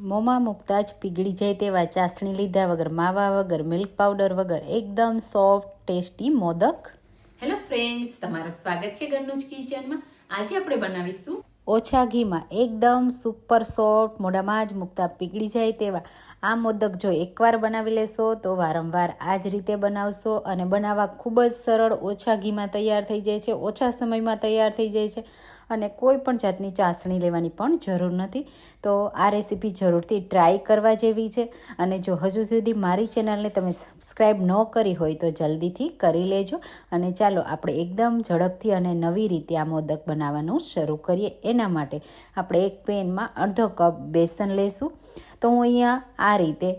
મોંમાં મૂકતા જ પીગળી જાય તેવા ચાસણી લીધા વગર માવા વગર મિલ્ક પાવડર વગર એકદમ soft tasty modak. Hello friends તમારું સ્વાગત છે ઘરનું જ કિચનમાં આજે આપણે બનાવીશું ઓછા ઘીમાં એકદમ સુપર સોફ્ટ મોઢામાં જ મૂકતા પીગળી જાય તેવા. આ મોદક જો એકવાર બનાવી લેશો તો વારંવાર આ જ રીતે બનાવશો અને બનાવવા ખૂબ જ સરળ, ઓછા ઘીમાં તૈયાર થઈ જાય છે, ઓછા સમયમાં તૈયાર થઈ જાય છે અને કોઈ પણ જાતની ચાસણી લેવાની પણ જરૂર નથી. તો આ રેસીપી જરૂરથી ટ્રાય કરવા જેવી છે અને જો હજુ સુધી મારી ચેનલને તમે સબસ્ક્રાઈબ ન કરી હોય તો જલ્દીથી કરી લેજો. અને ચાલો આપણે એકદમ ઝડપથી અને નવી રીતે આ મોદક બનાવવાનું શરૂ કરીએ. એના માટે આપણે એક પેનમાં અડધો કપ બેસન લેશું. તો હું અહીંયા આ રીતે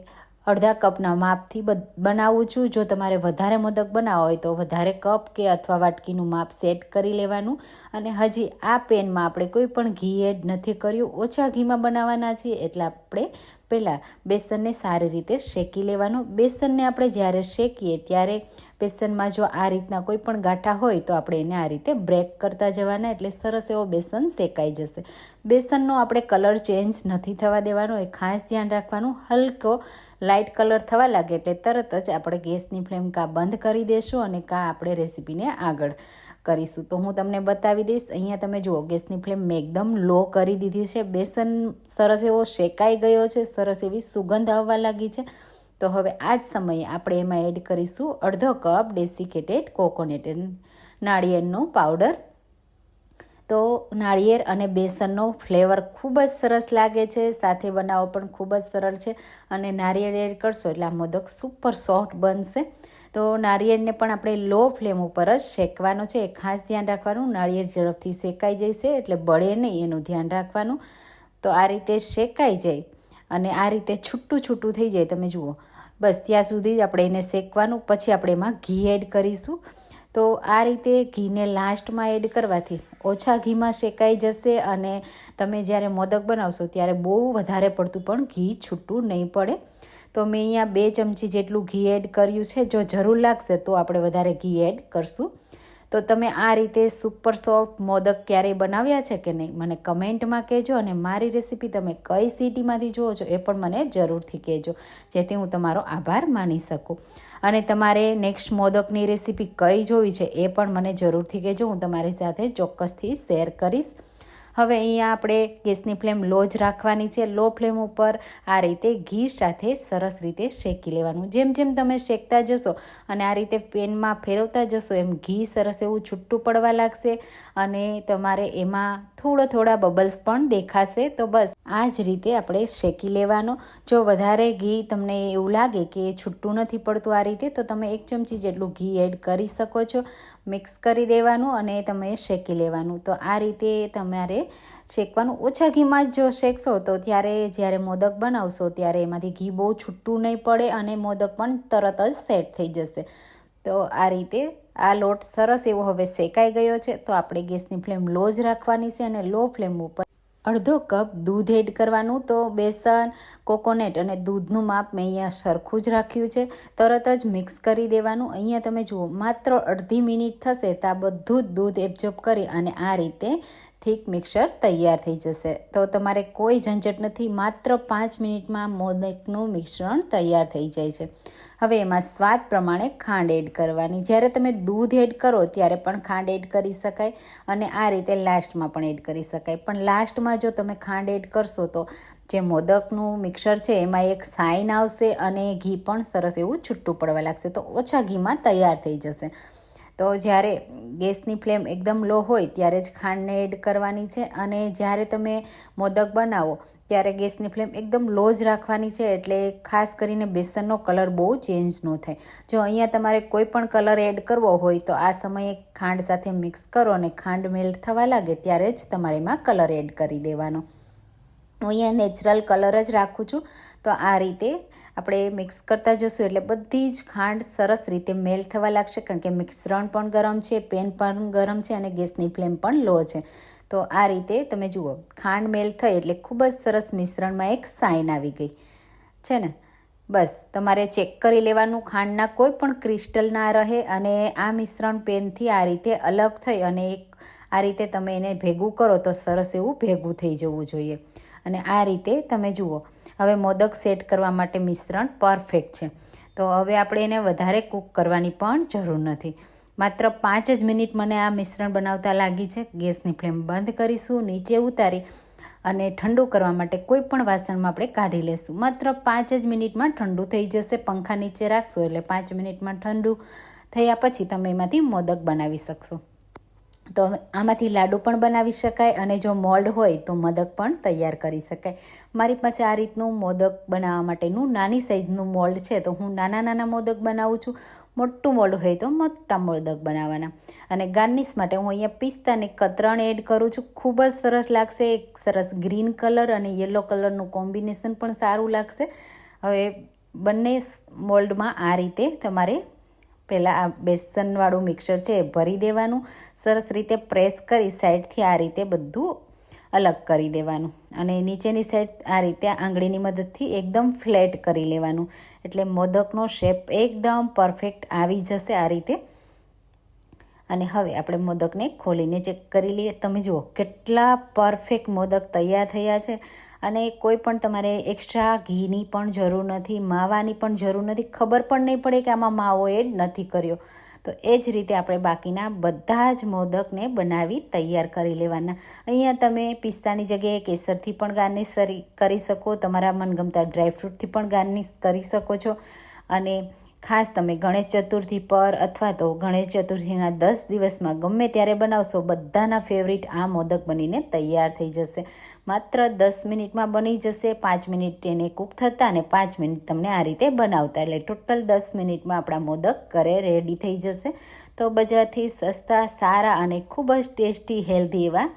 અડધા કપના માપથી બનાવું છું. જો તમારે વધારે મોદક બનાવવા હોય તો વધારે કપ કે અથવા વાટકીનું માપ સેટ કરી લેવાનું. અને હજી આ પેનમાં આપણે કોઈ પણ ઘી એડ નથી કર્યું. ઓછા ઘીમાં બનાવવાના છીએ એટલે આપણે પહેલાં બેસનને સારી રીતે શેકી લેવાનું. બેસનને આપણે જ્યારે શેકીએ ત્યારે બેસનમાં જો આ રીતના કોઈ પણ ગાંઠા હોય તો આપણે એને આ રીતે બ્રેક કરતા જવાના એટલે સરસ એવો બેસન શેકાઈ જશે. બેસનનો આપણે કલર ચેન્જ નથી થવા દેવાનો, એ ખાસ ધ્યાન રાખવાનું. હલકો લાઇટ કલર થવા લાગે એટલે તરત જ આપણે ગેસની ફ્લેમ કાં બંધ કરી દેશું અને કાં આપણે રેસીપીને આગળ કરીશું. તો હું તમને બતાવી દઈશ, અહીંયા તમે જુઓ, ગેસની ફ્લેમ મેં એકદમ લો કરી દીધી છે. બેસન સરસ એવો શેકાઈ ગયો છે, સરસ એવી સુગંધ આવવા લાગી છે. તો હવે આ જ સમયે આપણે એમાં એડ કરીશું અડધો કપ ડેસિકેટેડ કોકોનટ નાળિયેરનો પાવડર. તો નાળિયેર અને બેસનનો ફ્લેવર ખૂબ જ સરસ લાગે છે, સાથે બનાવવો પણ ખૂબ જ સરળ છે. અને નાળિયેર એડ કરશો એટલે આ મોદક સુપર સોફ્ટ બનશે. તો નાળિયેરને પણ આપણે લો ફ્લેમ ઉપર જ શેકવાનો છે. એ ખાસ ધ્યાન રાખવાનું. નાળિયેર ઝડપથી શેકાઈ જશે એટલે બળે નહીં એનું ધ્યાન રાખવાનું. તો આ રીતે શેકાઈ જાય અને આ રીતે છૂટું છૂટું થઈ જાય. તમે જુઓ, બસ ત્યાં સુધી જ આપણે એને શેકવાનું. પછી આપણે એમાં ઘી એડ કરીશું. તો આ રીતે ઘીને લાસ્ટમાં એડ કરવાથી ઓછા ઘીમાં શેકાઈ જશે અને તમે જ્યારે મોદક બનાવશો ત્યારે બહુ વધારે પડતું પણ ઘી છૂટું નહીં પડે. તો મેં અહીંયા બે ચમચી જેટલું ઘી એડ કર્યું છે. જો જરૂર લાગશે તો આપણે વધારે ઘી એડ કરશું. તો તમે આ રીતે સુપર સોફ્ટ મોદક ક્યારેય બનાવ્યા છે કે નહીં, મને કમેન્ટમાં કહેજો અને મારી રેસીપી તમે કઈ સિટીમાંથી જુઓ છો એ પણ મને જરૂરથી કહેજો. જેથી હું તમારો આભાર માની શકું. અને તમારે નેક્સ્ટ મોદકની રેસીપી કઈ જોવી છે એ પણ મને જરૂરથી કહેજો. હું તમારી સાથે ચોક્કસથી શેર કરીશ. હવે અહીંયા આપણે ગેસની ફ્લેમ લો જ રાખવાની છે. લો ફ્લેમ ઉપર આ રીતે ઘી સાથે સરસ રીતે શેકી લેવાનું. જેમ જેમ તમે શેકતા જશો અને આ રીતે પેનમાં ફેરવતા જશો, એમ ઘી સરસ એવું છૂટું પડવા લાગશે અને તમારે એમાં થોડા થોડા બબલ્સ પણ દેખાશે તો બસ. આ જ રીતે આપણે શેકી લેવાનો. જો વધારે ઘી તમને એવું લાગે કે છૂટું નથી પડતું આ રીતે, તો તમે એક ચમચી જેટલું ઘી એડ કરી શકો છો. મિક્સ કરી દેવાનું અને તમે શેકી લેવાનું. તો આ રીતે તમારે શેકવાનું. ઓછા ઘીમાં જ જો શેકશો, તો ત્યારે જ્યારે મોદક બનાવશો, ત્યારે એમાંથી ઘી બહુ છૂટું નહીં પડે અને મોદક પણ તરત જ સેટ થઈ જશે. તો આ રીતે આ લોટ સરસ એવો હવે શેકાઈ ગયો છે. તો આપણે ગેસની ફ્લેમ લો જ રાખવાની છે અને લો ફ્લેમ ઉપર અડધો કપ દૂધ એડ કરવાનું તો બેસન, કોકોનટ અને દૂધનું માપ મેં અહીંયા સરખું જ રાખ્યું છે. તરત જ મિક્સ કરી દેવાનું. અહીંયા તમે જુઓ, માત્ર અડધી મિનિટ થશે તો આ બધું જ દૂધ એબ્ઝોર્બ કરી અને આ રીતે થીક મિક્સર તૈયાર થઈ જશે. તો તમારે કોઈ ઝંઝટ નથી, માત્ર પાંચ મિનિટમાં મોદકનું મિશ્રણ તૈયાર થઈ જાય છે. હવે એમાં સ્વાદ પ્રમાણે ખાંડ એડ કરવાની. જ્યારે તમે દૂધ એડ કરો ત્યારે પણ ખાંડ એડ કરી શકાય અને આ રીતે લાસ્ટમાં પણ એડ કરી શકાય. પણ લાસ્ટમાં જો તમે ખાંડ એડ કરશો તો જે મોદકનું મિક્સર છે એમાં એક સાઇન આવશે અને ઘી પણ સરસ એવું છૂટું પડવા લાગશે. તો ઓછા ઘીમાં તૈયાર થઈ જશે. તો જ્યારે ગેસની ફ્લેમ એકદમ લો હોય ત્યારે જ ખાંડને એડ કરવાની છે અને જ્યારે તમે મોદક બનાવો ત્યારે ગેસની ફ્લેમ એકદમ લો જ રાખવાની છે એટલે ખાસ કરીને બેસનનો કલર બહુ ચેન્જ ન થાય. જો અહીંયા તમારે કોઈ પણ કલર એડ કરવો હોય તો આ સમયે ખાંડ સાથે મિક્સ કરો અને ખાંડ મેલ્ટ થવા લાગે ત્યારે જ તમારે એમાં કલર એડ કરી દેવાનો. હું અહીંયા નેચરલ કલર જ રાખું છું. તો આ રીતે આપણે મિક્સ કરતા જશું એટલે બધી જ ખાંડ સરસ રીતે મેલ્ટ થવા લાગશે, કારણ કે મિશ્રણ પણ ગરમ છે, પેન પણ ગરમ છે અને ગેસની ફ્લેમ પણ લો છે. તો આ રીતે તમે જુઓ, ખાંડ મેલ્ટ થઈ એટલે ખૂબ જ સરસ મિશ્રણમાં એક સાઇન આવી ગઈ. છે ને? બસ, તમારે ચેક કરી લેવાનું, ખાંડના કોઈ પણ ક્રિસ્ટલ ના રહે અને આ મિશ્રણ પેનથી આ રીતે અલગ થઈ અને એક આ રીતે તમે એને ભેગું કરો તો સરસ એવું ભેગું થઈ જવું જોઈએ. અને આ રીતે તમે જુઓ હવે મોદક સેટ કરવા માટે મિશ્રણ પરફેક્ટ છે. તો હવે આપણે એને વધારે કૂક કરવાની પણ જરૂર નથી. માત્ર પાંચ જ મિનિટ મને આ મિશ્રણ બનાવતા લાગી છે. ગેસની ફ્લેમ બંધ કરીશું, નીચે ઉતારી અને ઠંડુ કરવા માટે કોઈ પણ વાસણમાં આપણે કાઢી લેશું. માત્ર પાંચ જ મિનિટમાં ઠંડુ થઈ જશે. પંખા નીચે રાખશો એટલે પાંચ મિનિટમાં ઠંડુ થયા પછી તમે એમાંથી મોદક બનાવી શકશો. તો આમાંથી લાડુ પણ બનાવી શકાય અને જો મોલ્ડ હોય તો મોદક પણ તૈયાર કરી શકાય. મારી પાસે આ રીતનું મોદક બનાવવા માટેનું નાની સાઇઝનું મોલ્ડ છે, તો હું નાના નાના મોદક બનાવું છું. મોટું મોલ્ડ હોય તો મોટા મોદક બનાવવાના. અને ગાર્નિશ માટે હું અહીંયા પિસ્તાને કતરણ એડ કરું છું. ખૂબ જ સરસ લાગશે, એક સરસ ગ્રીન કલર અને યલો કલરનું કોમ્બિનેશન પણ સારું લાગશે. હવે બંને મોલ્ડમાં આ રીતે તમારે પહેલાં આ બેસનવાળું મિક્સર છે એ ભરી દેવાનું. સરસ રીતે પ્રેસ કરી સાઈડથી આ રીતે બધું અલગ કરી દેવાનું. અને નીચેની સાઈડ આ રીતે આંગળીની મદદથી એકદમ ફ્લેટ કરી લેવાનું. એટલે મોદકનો શેપ એકદમ પરફેક્ટ આવી જશે આ રીતે. અને હવે આપણે મોદકને ખોલીને ચેક કરી લઈએ. તમે જુઓ કેટલા પરફેક્ટ મોદક તૈયાર થયા છે. અને કોઈ પણ તમારે એક્સ્ટ્રા ઘીની પણ જરૂર નથી, માવાની પણ જરૂર નથી, ખબર પણ નહીં પડે કે આમાં માવો એડ નથી કર્યો. તો એ જ રીતે આપણે બાકીના બધા જ મોદકને બનાવી તૈયાર કરી લેવાના. અહીંયા તમે પિસ્તાની જગ્યાએ કેસરથી પણ ગાર્નિશ કરી શકો, તમારા મનગમતા ડ્રાયફ્રૂટથી પણ ગાર્નિશ કરી શકો છો. અને ખાસ તમે ગણેશ ચતુર્થી પર અથવા તો ગણેશ ચતુર્થીના દસ દિવસમાં ગમે ત્યારે બનાવશો, બધાના ફેવરિટ આ મોદક બનીને તૈયાર થઈ જશે. માત્ર દસ મિનિટમાં બની જશે, પાંચ મિનિટ એને કૂક થતાં અને પાંચ મિનિટ તમને આ રીતે બનાવતા એટલે ટોટલ દસ મિનિટમાં આપણા મોદક ઘરે રેડી થઈ જશે. તો બજારથી સસ્તા, સારા અને ખૂબ જ ટેસ્ટી હેલ્ધી એવા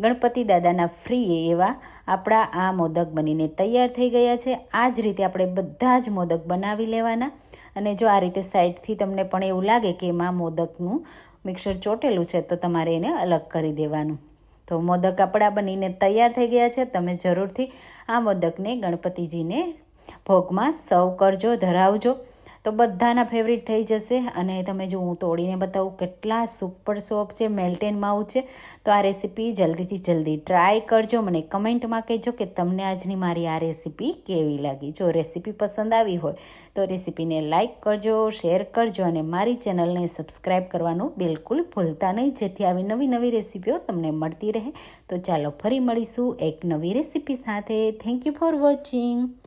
ગણપતિ દાદાના ફ્રી એવા આપણા આ મોદક બનીને તૈયાર થઈ ગયા છે. આ જ રીતે આપણે બધા જ મોદક બનાવી લેવાના. અને જો આ રીતે સાઈડથી તમને પણ એવું લાગે કે એમાં મોદકનું મિક્સર ચોટેલું છે, તો તમારે એને અલગ કરી દેવાનું. તો મોદક આપણા બનીને તૈયાર થઈ ગયા છે. તમે જરૂરથી આ મોદકને ગણપતિજીને ભોગમાં સર્વ કરજો, ધરાવજો. તો બધાના ફેવરિટ થઈ જશે. અને તમે જો હું તોડીને બતાવું, કેટલા સુપર સોફ્ટ છે મેલ્ટેન માઉ છે. તો આ રેસીપી જલ્દીથી જલ્દી ટ્રાય કરજો. મને કમેન્ટમાં કહેજો કે તમને આજની મારી આ રેસીપી કેવી લાગી. જો રેસીપી પસંદ આવી હોય, તો રેસીપીને લાઇક કરજો શેર કરજો, અને મારી ચેનલને સબસ્ક્રાઈબ કરવાનું બિલકુલ ભૂલતા નહીં. જેથી આવી નવી નવી રેસીપીઓ તમને મળતી રહે. તો ચાલો ફરી મળીશું એક નવી રેસીપી સાથે. Thank you for watching